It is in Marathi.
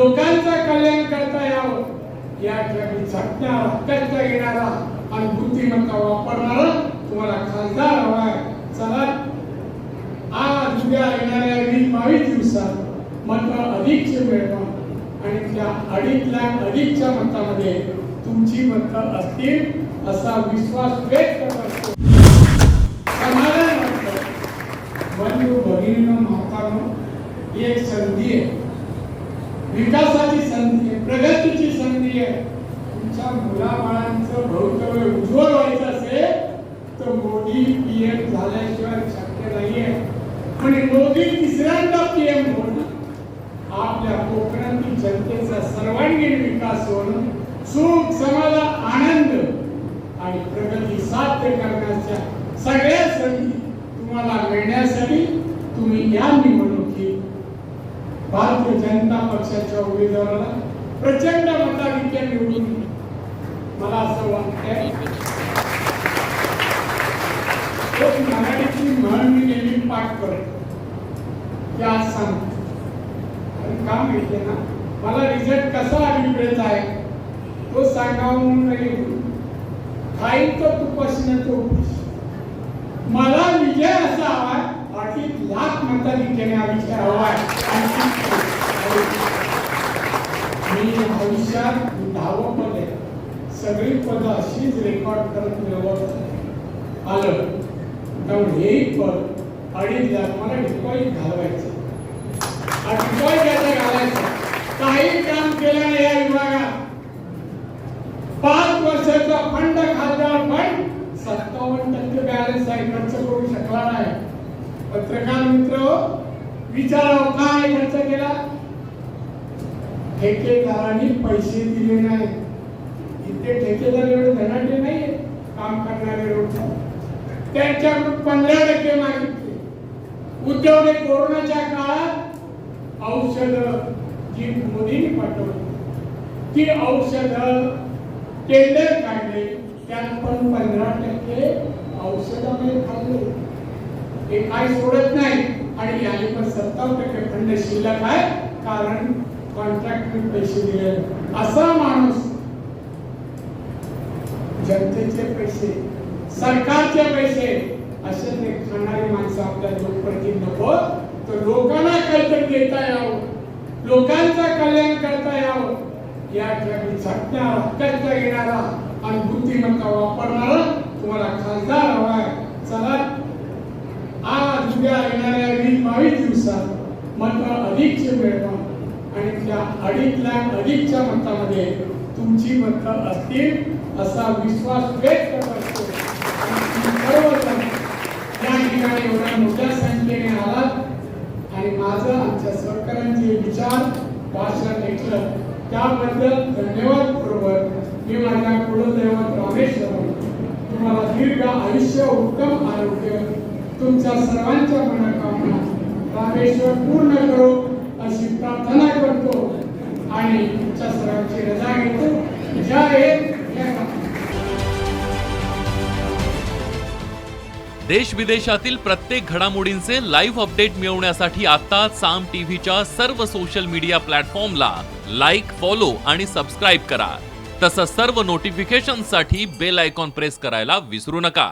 लोकांचा कल्याण करता यावं. यासाठी झटणारा कष्ट घेणारा आणि बुद्धिमत्ता वापरणारा तुम्हाला खासदार हवाय चला. आज उद्या येणाऱ्या वीस बावीस दिवसात मात्र अधिकचे मिळवा आणि त्या अडीचला अधिकच्या मतामध्ये तुमची मत असतील असा विश्वास व्यक्त करतो. समाधान वाटत. बंधू भगिनीनं म्हातारं एक संधी आहे. विकासाची संधी आहे प्रगतीची संधी आहे. तुमच्या मुलाबाळांचं भवितव्य उज्ज्वल व्हायचं असेल तर मोदी पीएम झाल्याशिवाय शक्य नाहीये. आणि मोदी तिसऱ्यांदा पीएम होणं आपल्या कोकणातील जनतेचा सर्वांगीण विकास होणं सुख समाधान आनंद आणि प्रगती साध्य करण्याच्या सगळ्या संधी तुम्हाला मिळण्यासाठी तुम्ही या निवडणुकीत भारतीय जनता पक्षाच्या उमेदवाराला प्रचंड मताधिक्य निवडून मला असं वाटतंय. एक मराठीची म्हण मी नेहमी पाठ करतो. की आज सांगतो. आणि का माहितीये ना? मला रिझल्ट कसा अभिप्रेत आहे तो सांगावून म्हणून नाही खाईल तर तुपाशी तो उपाशी. मला विजय असा हवाय अडीच लाख मताधिक्याने हा विजय हवाय आणि मी भविष्यात दहावं पद आहे सगळी पद अशीच रेकॉर्ड करत मिळवत आलं. कारण हे पद अडीच लाख मला डिपॉझिट घालवायचं. डिपॉझिट घालायचं. काही काम केलं नाही या विभागात पाच वर्षाचा फंड खासदार फंड सत्तावन्न टक्के बॅलन्स आहे खर्च करू शकला नाही. पत्रकार मित्र विचाराव काय खर्च केला ठेकेदारांनी पैसे दिले नाही इथे ठेकेदार एवढे धनाटे नाही काम करणारे लोक. त्यांच्याकडून पंधरा टक्के मागितले. उद्योगने कोरोनाच्या काळात औषध जी मोदींनी पाठवली ती औषध टेंडर काढले. त्यात पण पंधरा टक्के औषधामध्ये खाल्ले हे काय सोडत नाही. आणि याने पण सत्तावन्न टक्के फंड शिल्लक आहे. कारण कॉन्ट्रॅक्ट पैसे दिले असा माणूस जनतेचे पैसे सरकारचे पैसे असे ते खाणारी माणसं आपल्या लोकप्रती नको. तर लोकांना काहीतरी देता यावं. लोकांचं कल्याण करता यावं. या ठिकाणी झटणारा कष्ट घेणारा आणि बुद्धिमत्ता वापरणारा तुम्हाला खासदार हवाय चला उद्या येणाऱ्या वीस बावीस दिवसात मात्र अधिकचे मिळवा आणि त्या अडीतल्या अधिकच्या मतामध्ये तुमची मतं असतील असा विश्वास व्यक्त करतो. सर्वजण या ठिकाणी एवढ्या मोठ्या संख्येने आलात. आणि माझं आमच्या सरकारांचे विचार भाषण ऐकलं त्याबद्दल धन्यवाद बरोबर. मी माझ्या कुलदैवत रामेश्वर. तुम्हाला दीर्घ आयुष्य उत्तम आरोग्य परमेश्वर पूर्ण करो अशी प्रार्थना करतो. आणि तुमच्या सर्वांची रजा घेतो. जय देश विदेशातील प्रत्येक घडामोडींचे लाईव्ह अपडेट मिळवण्यासाठी आता साम टीव्हीच्या सर्व सोशल मीडिया प्लॅटफॉर्मला लाईक फॉलो आणि सबस्क्राईब करा. तसंच सर्व नोटिफिकेशनसाठी बेल आयकॉन प्रेस करायला विसरू नका.